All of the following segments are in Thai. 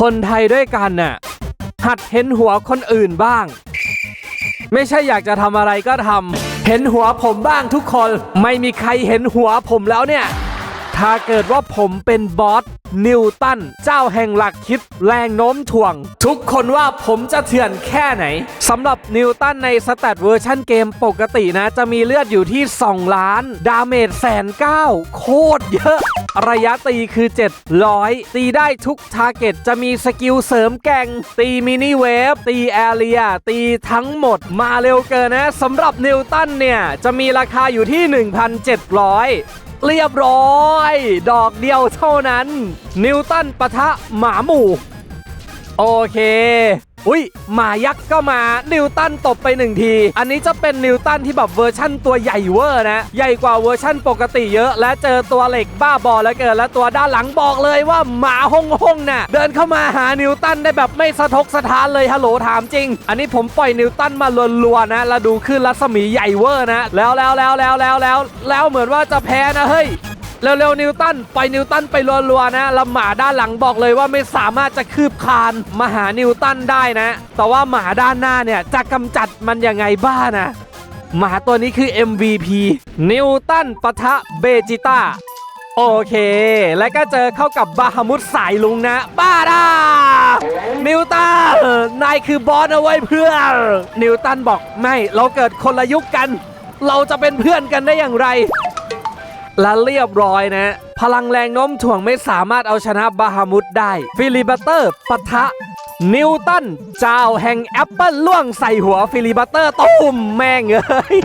คนไทยด้วยกันน่ะหัดเห็นหัวคนอื่นบ้าง ไม่ใช่อยากจะทำอะไรก็ทำเห็นหัวผมบ้างทุกคน ไม่มีใครเห็นหัวผมแล้วเนี่ย ถ้าเกิดว่าผมเป็นบอสนิวตันเจ้าแห่งหลักคิดแรงโน้มถ่วง ทุกคนว่าผมจะเถื่อนแค่ไหนสำหรับนิวตันในสแตทเวอร์ชันเกมปกตินะ จะมีเลือดอยู่ที่ 2 ล้าน ดาเมจแสนเก้าโคตรเยอะ ระยะตีคือ 700 ตีได้ทุกทาร์เก็ตจะมีสกิลเสริมแก่ง ตีมินิเวฟ ตีแอเรีย ตีทั้งหมดมาเร็วเกินนะสำหรับนิวตันเนี่ย จะมีราคาอยู่ที่ 1,700 เรียบร้อย ดอกเดียวเท่านั้น นิวตันปะทะหมาหมู่ โอเค อุ้ยหมายักษ์ก็มา นิวตันตบไปหนึ่งที อันนี้จะเป็นนิวตันที่แบบเวอร์ชั่นตัวใหญ่เวอร์นะ ใหญ่กว่าเวอร์ชั่นปกติเยอะ และเจอตัวเหล็กบ้าบอแล้วเกินและตัวด้านหลังบอกเลยว่าหมาฮงฮงน่ะเดินเข้ามาหานิวตันได้แบบไม่สะทกสะท้านเลยฮัลโหลถามจริง อันนี้ผมปล่อยนิวตันมาลัวๆนะแล้วดูขึ้นรัศมีใหญ่เวอร์นะ แล้วแล้วแล้วแล้วแล้วแล้วแล้วเหมือนว่าจะแพ้นะเฮ้ย เร็วๆนิวตันไปนิวตันไปรัวๆนะแล้วหมาด้านหลังบอกเลยว่าไม่สามารถจะคืบคลานมาหานิวตันได้นะ แต่ว่าหมาด้านหน้าเนี่ยจะกำจัดมันยังไงบ้านะหมาตัวนี้คือ MVP นิวตันปะทะเบจิต้าโอเค และก็เจอเข้ากับบาฮามุดสายลุงนะ บ้าด้านิวตันนายคือบอสเอาไว้เพื่อนนิวตันบอกไม่ เราเกิดคนละยุคกัน เราจะเป็นเพื่อนกันได้อย่างไร และเรียบร้อยนะ พลังแรงโน้มถ่วงไม่สามารถเอาชนะบาฮามุดได้ ฟิลิบัตเตอร์ปะทะ นิวตันเจ้าแห่งแอปเปิลล่วงใส่หัวฟิลิบัตเตอร์ตุ้มแม่งเอ้ย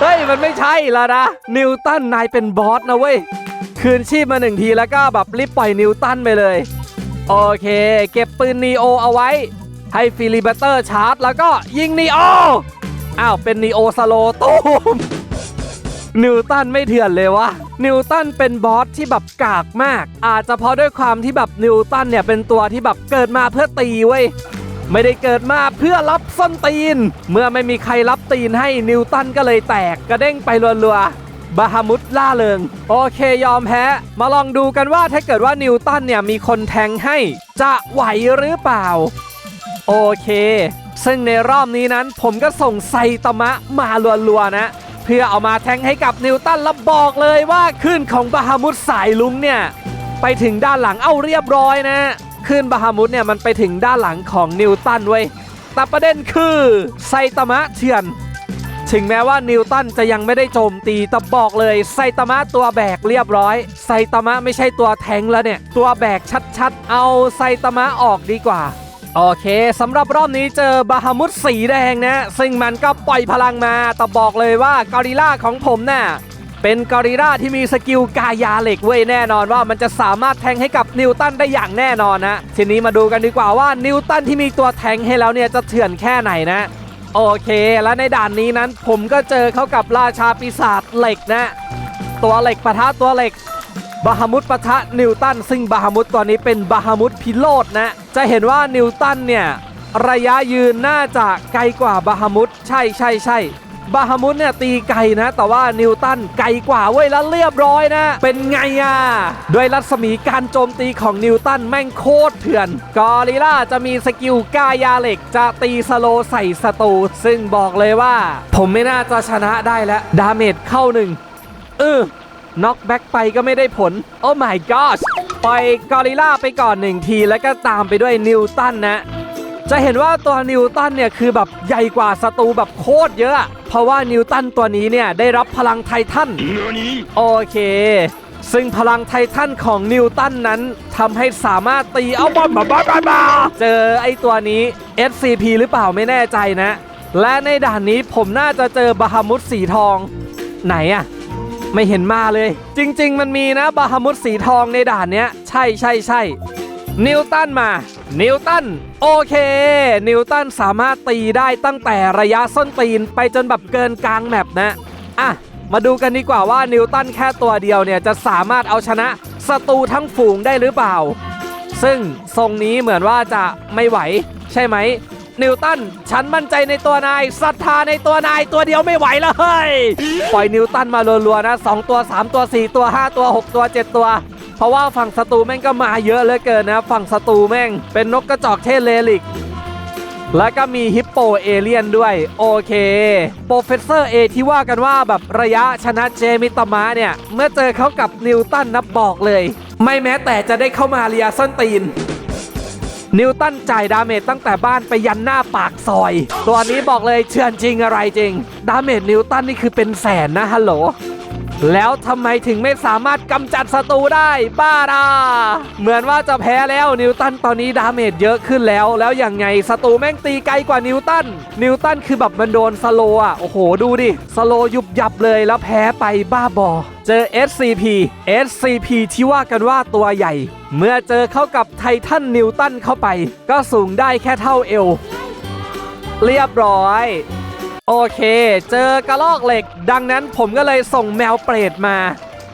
เฮ้ย มันไม่ใช่แล้วนะ นิวตันนายเป็นบอสนะเว้ย คืนชีพมาหนึ่งทีแล้วก็แบบรีบปล่อยนิวตันไปเลย โอเค เก็บปืนนีโอเอาไว้ ให้ฟิลิบัตเตอร์ชาร์จ แล้วก็ยิงนีโออ้าว เป็นนีโอสโลตูม นิวตันไม่เถื่อนเลยวะนิวตันเป็นบอสที่แบบกากมาก อาจจะเพราะด้วยความที่แบบนิวตันเนี่ยเป็นตัวที่แบบเกิดมาเพื่อตีเว้ยไม่ได้เกิดมาเพื่อรับส้นตีน เมื่อไม่มีใครรับตีนให้นิวตันก็เลยแตกกระเด้งไปรัวๆบาฮามุดล่าเริง โอเคยอมแพ้ มาลองดูกันว่าถ้าเกิดว่านิวตันเนี่ยมีคนแทงให้ จะไหวหรือเปล่า โอเค ซึ่งในรอบนี้นั้นผมก็ส่งไซตมะมาลัวๆนะ เพื่อเอามาแทงให้กับนิวตันแล้วบอกเลยว่าขึ้นของบาฮามุดสายลุงเนี่ยไปถึงด้านหลังเอาเรียบร้อยนะขึ้นบาฮามุดเนี่ยมันไปถึงด้านหลังของนิวตันเว้ยแต่ประเด็นคือไซตามะเถื่อนถึงแม้ว่านิวตันจะยังไม่ได้โจมตีแต่บอกเลยไซตามะตัวแบกเรียบร้อยไซตามะไม่ใช่ตัวแทงแล้วเนี่ย ตัวแบกชัดๆ เอาไซตามะออกดีกว่า โอเคสำหรับรอบนี้เจอบาฮามุดสีแดงนะ ซึ่งมันก็ปล่อยพลังมาแต่บอกเลยว่ากอริล่าของผมน่ะเป็นกอริลล่าที่มีสกิลกายาเหล็กเว้ยแน่นอนว่ามันจะสามารถแทงให้กับนิวตันได้อย่างแน่นอนนะทีนี้มาดูกันดีกว่าว่านิวตันที่มีตัวแทงให้แล้วเนี่ยจะเถื่อนแค่ไหนนะโอเค และในด่านนี้นั้นผมก็เจอเข้ากับราชาปีศาจเหล็กนะ ตัวเหล็กปะทะตัวเหล็ก บาฮามุดปะทะนิวตันซึ่งบาฮามุดตัวนี้เป็นบาฮามุดพิโรดนะจะเห็นว่านิวตันเนี่ยระยะยืนน่าจะไกลกว่าบาฮามุดใช่ใช่ใช่บาฮามุดเนี่ยตีไกลนะ แต่ว่านิวตันไกลกว่าเว้ยแล้วเรียบร้อยนะ เป็นไงอะด้วยรัศมีการโจมตีของนิวตันแม่งโคตรเถื่อน กอริล่าจะมีสกิลกายาเหล็ก จะตีสโลใส่ศัตรูซึ่งบอกเลยว่า ผมไม่น่าจะชนะได้แล้ว ดาเมจเข้าหนึ่งเออ น็อกแบ็กไปก็ไม่ได้ผล โอ้ my gosh ปล่อยกอริลล่าไปก่อนหนึ่งทีแล้วก็ตามไปด้วยนิวตันนะ จะเห็นว่าตัวนิวตันเนี่ยคือแบบใหญ่กว่าศัตรูแบบโคตรเยอะ เพราะว่านิวตันตัวนี้เนี่ยได้รับพลังไททันโอเค ซึ่งพลังไททันของนิวตันนั้นทำให้สามารถตีเอาบอลมาบ้าบ้าบ้าเจอไอตัวนี้ SCP หรือเปล่าไม่แน่ใจนะ และในด่านนี้ผมน่าจะเจอบาฮามุดสีทอง ไหนอะ ไม่เห็นมาเลย จริง ๆ มันมีนะบาฮามุดสีทองในด่านเนี้ย ใช่ใช่ใช่นิวตันมา นิวตัน โอเค นิวตันสามารถตีได้ตั้งแต่ระยะส้นตีนไปจนแบบเกินกลางแมปนะ อะ มาดูกันดีกว่าว่านิวตันแค่ตัวเดียวเนี่ย จะสามารถเอาชนะศัตรูทั้งฝูงได้หรือเปล่า ซึ่งทรงนี้เหมือนว่าจะไม่ไหว ใช่ไหม นิวตัน ฉันมั่นใจในตัวนายศรัทธาในตัวนายตัวเดียวไม่ไหวแล้วเฮ้ยปล่อยนิวตันมารัวๆนะ 2 ตัว 3 ตัว 4 ตัว 5 ตัว 6 ตัว 7 ตัว เพราะว่าฝั่งศัตรูแม่งก็มาเยอะเหลือเกินนะ ฝั่งศัตรูแม่งเป็นนกกระจอกเทศเลลิก แล้วก็มีฮิปโปเอเลียนด้วย โอเคโปรเฟสเซอร์เอที่ว่ากันว่าแบบระยะชนะเจมิตามะเนี่ย เมื่อเจอเขากับนิวตันนับบอกเลย ไม่แม้แต่จะได้เข้ามาเรียส้นตีน นิวตันจ่ายดาเมจตั้งแต่บ้านไปยันหน้าปากซอย ตัวนี้บอกเลยเชื่อนจริงอะไรจริง ดาเมจนิวตันนี่คือเป็นแสนนะฮัลโหล แล้วทำไมถึงไม่สามารถกำจัดศัตรูได้บ้าดาเหมือนว่าจะแพ้แล้วนิวตันตอนนี้ดาเมจเยอะขึ้นแล้ว แล้วอยังไงศัตรูแม่งตีไกลกว่านิวตันนิวตันคือแบบมันโดนสโลอะโอ้โหดูดิสโลยุบยับเลยแล้วแพ้ไปบ้าบอเจอ SCP SCP ที่ว่ากันว่าตัวใหญ่ เมื่อเจอเข้ากับไททันนิวตันเข้าไป ก็สูงได้แค่เท่าเอว เรียบร้อย โอเค เจอกระลอกเหล็ก ดังนั้นผมก็เลยส่งแมวเปรตมา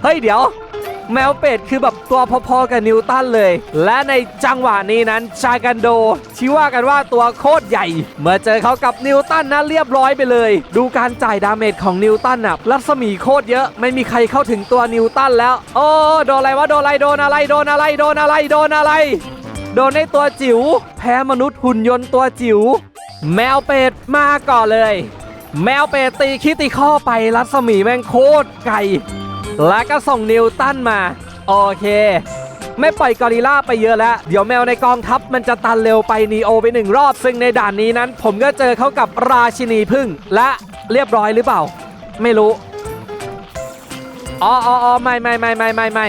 เฮ้ยเดี๋ยว แมวเป็ดคือแบบตัวพอๆกับนิวตันเลย และในจังหวะนี้นั้นชากันโดที่ว่ากันว่าตัวโคตรใหญ่ เมื่อเจอเขากับนิวตันนะเรียบร้อยไปเลย ดูการจ่ายดาเมจของนิวตันอะรัศมีโคตรเยอะ ไม่มีใครเข้าถึงตัวนิวตันแล้ว โอ้โดนอะไรวะโดนอะไรโดนอะไรโดนอะไรโดนอะไรโดนอะไร โดนในตัวจิ๋วแพ้มนุษย์หุ่นยนต์ตัวจิ๋วแมวเป็ดมาก่อนเลย แมวเปตีคิติข้อไปรัศมีแม่งโคตรไกล แล้วก็ส่งนิวตันมา โอเค ไม่ปล่อยกอริล่าไปเยอะแล้ว เดี๋ยวแมวในกองทัพมันจะตันเร็วไปนีโอไปหนึ่งรอบ ซึ่งในด่านนี้นั้น ผมก็เจอเขากับราชินีพึ่ง และเรียบร้อยหรือเปล่า ไม่รู้อ๋ออ๋อไม่ไม่ไม่ไม่ไม่ไม่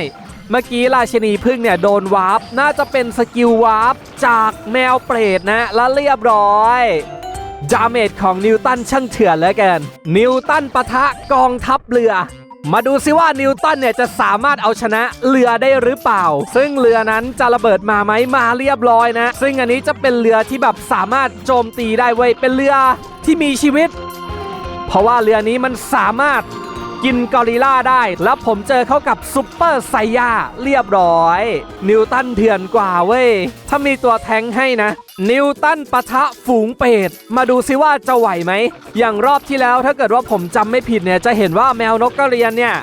เมื่อกี้ราชินีพึ่งเนี่ยโดนวาร์ปน่าจะเป็นสกิลวาร์ปจากแมวเปรตนะแล้วเรียบร้อย ดาเมจของนิวตันช่างเถื่อนเหลือเกินนิวตันปะทะกองทัพเรือ มาดูซิว่านิวตันเนี่ยจะสามารถเอาชนะเรือได้หรือเปล่า ซึ่งเรือนั้นจะระเบิดมาไหมมาเรียบร้อยนะ ซึ่งอันนี้จะเป็นเรือที่แบบสามารถโจมตีได้เว้ยเป็นเรือที่มีชีวิต เพราะว่าเรือนี้มันสามารถ กินกอริลล่าได้ แล้วผมเจอเขากับซุปเปอร์ไซยาเรียบร้อย นิวตันเถื่อนกว่าเว้ย ถ้ามีตัวแทงให้นะ นิวตันปะทะฝูงเป็ด มาดูซิว่าจะไหวไหม อย่างรอบที่แล้วถ้าเกิดว่าผมจำไม่ผิดเนี่ย จะเห็นว่าแมวนกกระเรียนเนี่ย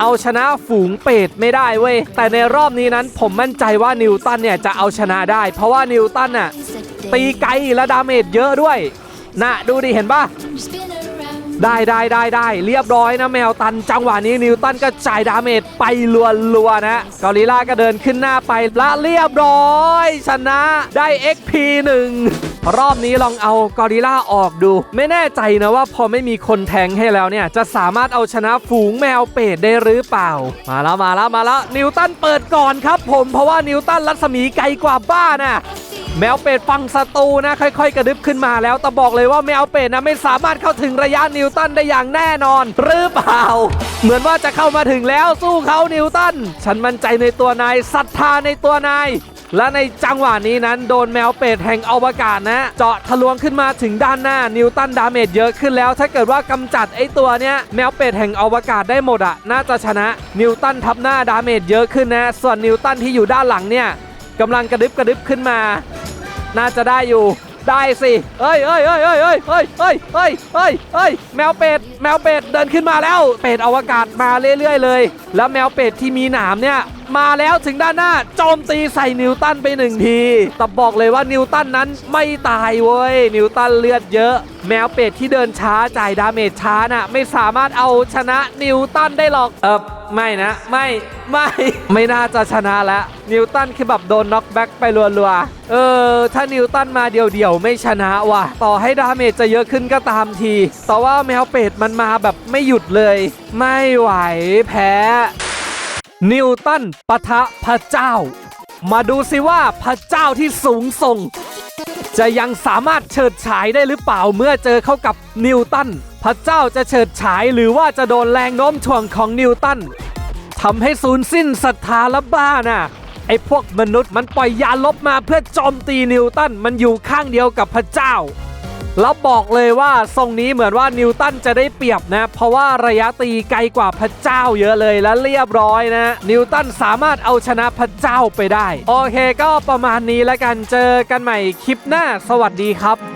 เอาชนะฝูงเป็ดไม่ได้เว้ย แต่ในรอบนี้นั้นผมมั่นใจว่านิวตันเนี่ยจะเอาชนะได้ เพราะว่านิวตันน่ะตีไกลและดาเมจเยอะด้วย น่ะดูดิเห็นปะ ได้ได้ได้ได้เรียบร้อยนะแมวตันจังหวะนี้นิวตันก็จ่ายดาเมจไปลวนลัวนะกอริลล่าก็เดินขึ้นหน้าไปและเรียบร้อย ชนะได้ XP 1รอบนี้ลองเอากอริล่าออกดู ไม่แน่ใจนะว่าพอไม่มีคนแทงให้แล้วเนี่ย จะสามารถเอาชนะฝูงแมวเป็ดได้หรือเปล่า มาแล้วมาแล้วมาแล้วนิวตันเปิดก่อนครับผมเพราะว่านิวตันรัศมีไกลกว่าบ้านน่ะ แมวเป็ดฟังศัตรูนะ ค่อย ๆ กระดึบขึ้นมาแล้วแต่บอกเลยว่าแมวเป็ดนะไม่สามารถเข้าถึงระยะนิวตันได้อย่างแน่นอน หรือเปล่า เหมือนว่าจะเข้ามาถึงแล้วสู้เขานิวตัน ฉันมั่นใจในตัวนายศรัทธาในตัวนายและในจังหวะนี้นั้นโดนแมวเป็ดแห่งอวกาศนะ เจาะทะลวงขึ้นมาถึงด้านหน้านิวตันดาเมจเยอะขึ้นแล้ว ถ้าเกิดว่ากำจัดไอตัวเนี้ยแมวเป็ดแห่งอวกาศได้หมดอะน่าจะชนะนิวตันทับหน้าดาเมจเยอะขึ้นนะ ส่วนนิวตันที่อยู่ด้านหลังเนี่ยกำลังกระดึบกระดึบขึ้นมา น่าจะได้อยู่ได้สิเอ้ยเอ้ยเอ้ยเอ้ยเอ้ยเอ้ยเอ้ยเอ้ยเอ้ยเอ้ยแมวเป็ด แมวเป็ดเดินขึ้นมาแล้ว เป็ดอวกาศมาเรื่อยๆเลย แล้วแมวเป็ดที่มีหนามเนี่ยมาแล้วถึงด้านหน้าโจมตีใส่นิวตันไปหนึ่งที แต่บอกเลยว่านิวตันนั้นไม่ตายเว้ย นิวตันเลือดเยอะ แมวเป็ดที่เดินช้าจ่ายดาเมจช้าน่ะ ไม่สามารถเอาชนะนิวตันได้หรอก เออ ไม่นะ ไม่ไม่ไม่น่าจะชนะแล้วนิวตันคือแบบโดนน็อกแบ็กไปรัวๆเออ ถ้านิวตันมาเดี่ยวๆ ไม่ชนะว่ะ ต่อให้ดาเมจจะเยอะขึ้นก็ตามที แต่ว่าแมวเป็ดมันมาแบบไม่หยุดเลย ไม่ไหวแพ้ นิวตันปะทะพระเจ้า มาดูสิว่าพระเจ้าที่สูงส่ง จะยังสามารถเฉิดฉายได้หรือเปล่าเมื่อเจอเข้ากับนิวตัน พระเจ้าจะเฉิดฉายหรือว่าจะโดนแรงโน้มถ่วงของนิวตันทำให้สูญสิ้นศรัทธาและบ้าน่ะไอ้พวกมนุษย์มันปล่อยยาลบมาเพื่อโจมตีนิวตันมันอยู่ข้างเดียวกับพระเจ้า แล้วบอกเลยว่าทรงนี้เหมือนว่านิวตันจะได้เปรียบนะ เพราะว่าระยะตีไกลกว่าพระเจ้าเยอะเลยและเรียบร้อยนะ นิวตันสามารถเอาชนะพระเจ้าไปได้ โอเคก็ประมาณนี้แล้วกันเจอกันใหม่คลิปหน้า สวัสดีครับ